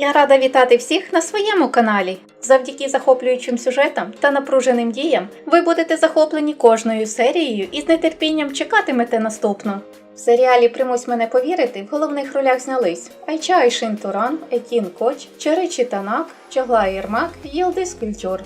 Я рада вітати всіх на своєму каналі. Завдяки захоплюючим сюжетам та напруженим діям ви будете захоплені кожною серією і з нетерпінням чекатимете наступну. В серіалі Примусь мене повірити в головних ролях знялись Айча Айшин Туран, Етін Коч, Черечі Танак, Чогла Єрмак, Єлдис Культур.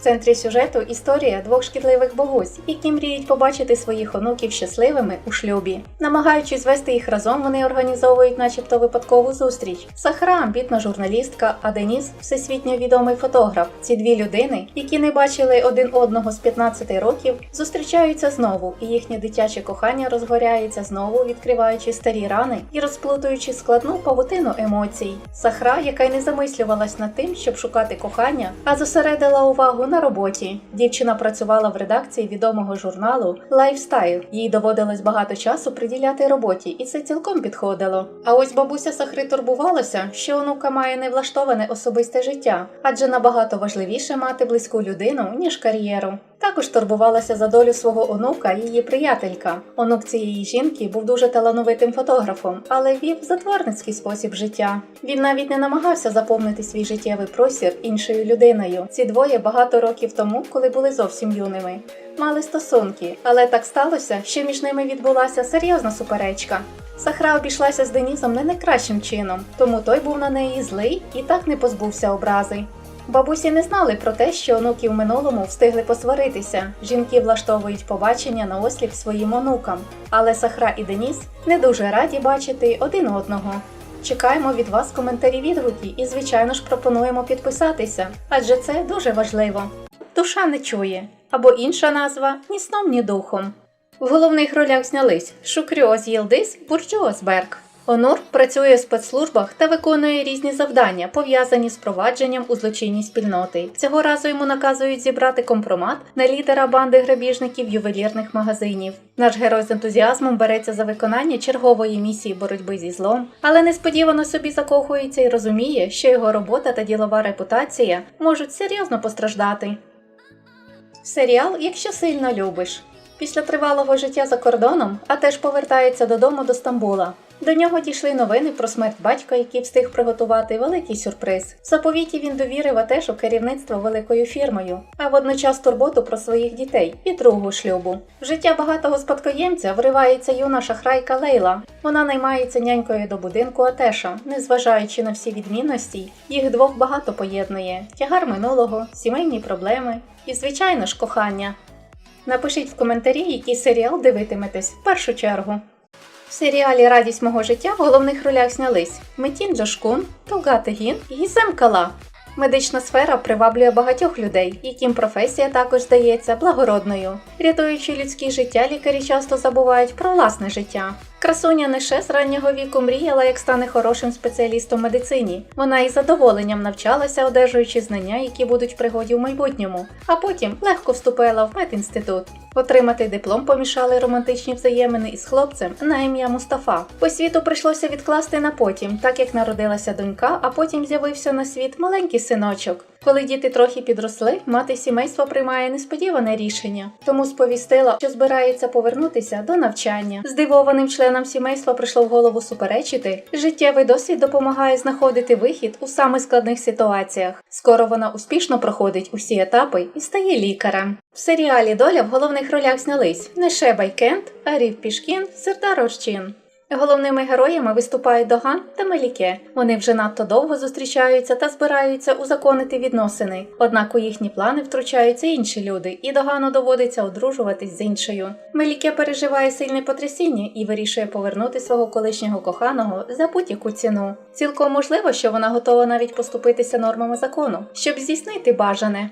В центрі сюжету історія двох шкідливих богусь, які мріють побачити своїх онуків щасливими у шлюбі. Намагаючись звести їх разом, вони організовують, начебто, випадкову зустріч. Сахара амбітна журналістка, а Деніс всесвітньо відомий фотограф. Ці дві людини, які не бачили один одного з 15 років, зустрічаються знову, і їхнє дитяче кохання розгоряється знову, відкриваючи старі рани і розплутуючи складну павутину емоцій. Сахра, яка й не замислювалась над тим, щоб шукати кохання, а зосередила увагу на роботі. Дівчина працювала в редакції відомого журналу Лайфстайл. Їй доводилось багато часу приділяти роботі, і це цілком підходило. А ось бабуся Сахри турбувалася, що онука має невлаштоване особисте життя, адже набагато важливіше мати близьку людину ніж кар'єру. Також турбувалася за долю свого онука її приятелька. Онук цієї жінки був дуже талановитим фотографом, але вів затворницький спосіб життя. Він навіть не намагався заповнити свій життєвий простір іншою людиною. Ці двоє багато років тому, коли були зовсім юними, мали стосунки, але так сталося, що між ними відбулася серйозна суперечка. Сахра обійшлася з Денізом не найкращим чином, тому той був на неї злий і так не позбувся образи. Бабусі не знали про те, що онуки в минулому встигли посваритися. Жінки влаштовують побачення на осліп своїм онукам, але Сахра і Деніс не дуже раді бачити один одного. Чекаємо від вас коментарі відгуки і, звичайно ж, пропонуємо підписатися, адже це дуже важливо. Душа не чує, або інша назва ні сном, ні духом. В головних ролях знялись Шукріоз Єлдис, Бурджуоз Берг. Онур працює в спецслужбах та виконує різні завдання, пов'язані з провадженням у злочинній спільноти. Цього разу йому наказують зібрати компромат на лідера банди грабіжників ювелірних магазинів. Наш герой з ентузіазмом береться за виконання чергової місії боротьби зі злом, але несподівано собі закохується і розуміє, що його робота та ділова репутація можуть серйозно постраждати. Серіал Якщо сильно любиш. Після тривалого життя за кордоном, а теж повертається додому до Стамбула. До нього дійшли новини про смерть батька, який встиг приготувати великий сюрприз. В заповіті він довірив Атешу керівництво великою фірмою, а водночас турботу про своїх дітей і другу шлюбу. В життя багатого спадкоємця вривається юна шахрайка Лейла. Вона наймається нянькою до будинку Атеша, незважаючи на всі відмінності, їх двох багато поєднує: тягар минулого, сімейні проблеми і, звичайно ж, кохання. Напишіть в коментарі, який серіал дивитиметесь в першу чергу. В серіалі Радість мого життя в головних ролях знялись Метін Джошкун, Толга Тегін і Гізем Кала. Медична сфера приваблює багатьох людей, яким професія також здається благородною. Рятуючи людське життя, лікарі часто забувають про власне життя. Красуня Неше з раннього віку мріяла, як стане хорошим спеціалістом медицині. Вона із задоволенням навчалася, одержуючи знання, які будуть в пригоді в майбутньому, а потім легко вступила в медінститут. Отримати диплом помішали романтичні взаємини із хлопцем на ім'я Мустафа. Освіту прийшлося відкласти на потім, так як народилася донька, а потім з'явився на світ маленький синочок. Коли діти трохи підросли, мати сімейства приймає несподіване рішення, тому сповістила, що збирається повернутися до навчання. Здивованим членам сімейства прийшло в голову суперечити. Життєвий досвід допомагає знаходити вихід у самих складних ситуаціях. Скоро вона успішно проходить усі етапи і стає лікарем. В серіалі Доля в головних ролях знялись не Неше Байкент, Арів Пішкін, Сердар Орчин. Головними героями виступають Доган та Меліке. Вони вже надто довго зустрічаються та збираються узаконити відносини. Однак у їхні плани втручаються інші люди, і Догану доводиться одружуватись з іншою. Меліке переживає сильне потрясіння і вирішує повернути свого колишнього коханого за будь-яку ціну. Цілком можливо, що вона готова навіть поступитися нормами закону, щоб здійснити бажане.